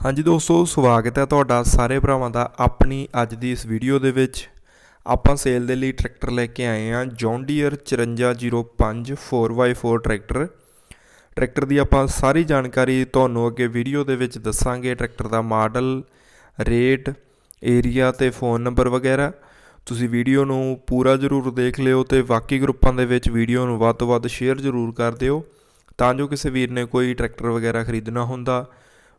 ਹਾਂਜੀ ਦੋਸਤੋ, ਸਵਾਗਤ ਹੈ ਤੁਹਾਡਾ ਸਾਰੇ ਭਰਾਵਾਂ ਦਾ ਆਪਣੀ ਅੱਜ ਦੀ ਇਸ ਵੀਡੀਓ ਦੇ ਵਿੱਚ। ਆਪਾਂ ਸੇਲ ਦੇ ਲਈ ਟਰੈਕਟਰ ਲੈ ਕੇ ਆਏ ਹਾਂ John Deere 5405 4x4 tractor tractor ਦੀ ਆਪਾਂ ਸਾਰੀ ਜਾਣਕਾਰੀ ਤੁਹਾਨੂੰ ਅੱਗੇ ਵੀਡੀਓ ਦੇ ਵਿੱਚ ਦੱਸਾਂਗੇ ਟਰੈਕਟਰ ਦਾ ਮਾਡਲ ਰੇਟ ਏਰੀਆ ਤੇ ਫੋਨ ਨੰਬਰ ਵਗੈਰਾ। ਤੁਸੀਂ ਵੀਡੀਓ ਨੂੰ ਪੂਰਾ ਜ਼ਰੂਰ ਦੇਖ ਲਿਓ ਤੇ ਬਾਕੀ ਗਰੁੱਪਾਂ ਦੇ ਵਿੱਚ ਵੀਡੀਓ ਨੂੰ ਵੱਧ ਤੋਂ ਵੱਧ ਸ਼ੇਅਰ ਜ਼ਰੂਰ ਕਰ ਦਿਓ, ਤਾਂ ਜੋ ਕਿਸੇ ਵੀਰ ਨੇ ਕੋਈ ਟਰੈਕਟਰ ਵਗੈਰਾ ਖਰੀਦਣਾ ਹੁੰਦਾ।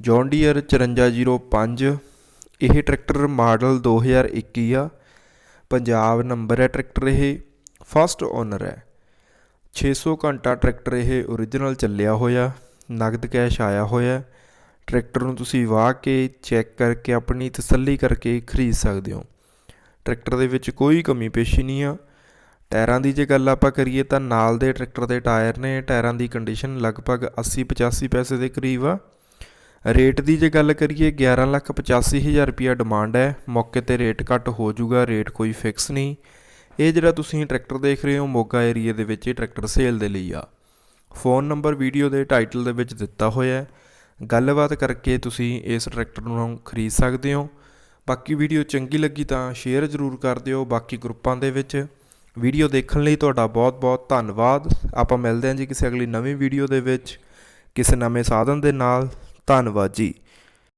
ਜੌਨ ਡੀਅਰ 5405 ਇਹ ਟਰੈਕਟਰ ਮਾਡਲ 2021 ਆ। ਪੰਜਾਬ ਨੰਬਰ ਹੈ ਟਰੈਕਟਰ ਇਹ ਫਸਟ ਓਨਰ ਹੈ। 600 ਘੰਟਾ ਟਰੈਕਟਰ ਇਹ ਓਰੀਜਨਲ ਚੱਲਿਆ ਹੋਇਆ, ਨਗਦ ਕੈਸ਼ ਆਇਆ ਹੋਇਆ। ਟਰੈਕਟਰ ਨੂੰ ਤੁਸੀਂ ਵਾਹ ਕੇ ਚੈੱਕ ਕਰਕੇ ਆਪਣੀ ਤਸੱਲੀ ਕਰਕੇ ਖਰੀਦ ਸਕਦੇ ਹੋ। ਟਰੈਕਟਰ ਦੇ ਵਿੱਚ ਕੋਈ ਕਮੀ ਪੇਸ਼ੀ ਨਹੀਂ ਆ। ਟਾਇਰਾਂ ਦੀ ਜੇ ਗੱਲ ਆਪਾਂ ਕਰੀਏ ਤਾਂ ਨਾਲ ਦੇ ਟਰੈਕਟਰ ਦੇ ਟਾਇਰ ਨੇ, ਟਾਇਰਾਂ ਦੀ ਕੰਡੀਸ਼ਨ ਲਗਭਗ 80 85 ਪੈਸੇ ਦੇ ਕਰੀਬ ਆ। ਰੇਟ ਦੀ ਜੇ ਗੱਲ ਕਰੀਏ 11 ਲੱਖ 85 ਹਜ਼ਾਰ ਰੁਪਿਆ ਡਿਮਾਂਡ ਹੈ। ਮੌਕੇ ਤੇ ਰੇਟ ਘੱਟ ਹੋ ਜਾਊਗਾ, ਰੇਟ ਕੋਈ ਫਿਕਸ ਨਹੀਂ। ਇਹ ਜਿਹੜਾ ਤੁਸੀਂ ਟਰੈਕਟਰ ਦੇਖ ਰਹੇ ਹੋ, ਮੋਗਾ ਏਰੀਆ ਦੇ ਵਿੱਚ ਇਹ ਟਰੈਕਟਰ ਸੇਲ ਦੇ ਲਈ ਆ। ਫੋਨ ਨੰਬਰ ਵੀਡੀਓ ਦੇ ਟਾਈਟਲ ਦੇ ਵਿੱਚ ਦਿੱਤਾ ਹੋਇਆ ਹੈ। ਗੱਲਬਾਤ ਕਰਕੇ ਤੁਸੀਂ ਇਸ ਟਰੈਕਟਰ ਨੂੰ ਖਰੀਦ ਸਕਦੇ ਹੋ। ਬਾਕੀ ਵੀਡੀਓ ਚੰਗੀ ਲੱਗੀ ਤਾਂ ਸ਼ੇਅਰ ਜ਼ਰੂਰ ਕਰ ਦਿਓ ਬਾਕੀ ਗਰੁੱਪਾਂ ਦੇ ਵਿੱਚ। ਵੀਡੀਓ ਦੇਖਣ ਲਈ ਤੁਹਾਡਾ ਬਹੁਤ-ਬਹੁਤ ਧੰਨਵਾਦ। ਆਪਾਂ ਮਿਲਦੇ ਹਾਂ ਜੀ ਕਿਸੇ ਅਗਲੀ ਨਵੀਂ ਵੀਡੀਓ ਦੇ ਵਿੱਚ। ਕਿਸੇ ਨਵੇਂ ਸਾਧਨ ਦੇ ਨਾਲ। ਧੰਨਵਾਦ ਜੀ।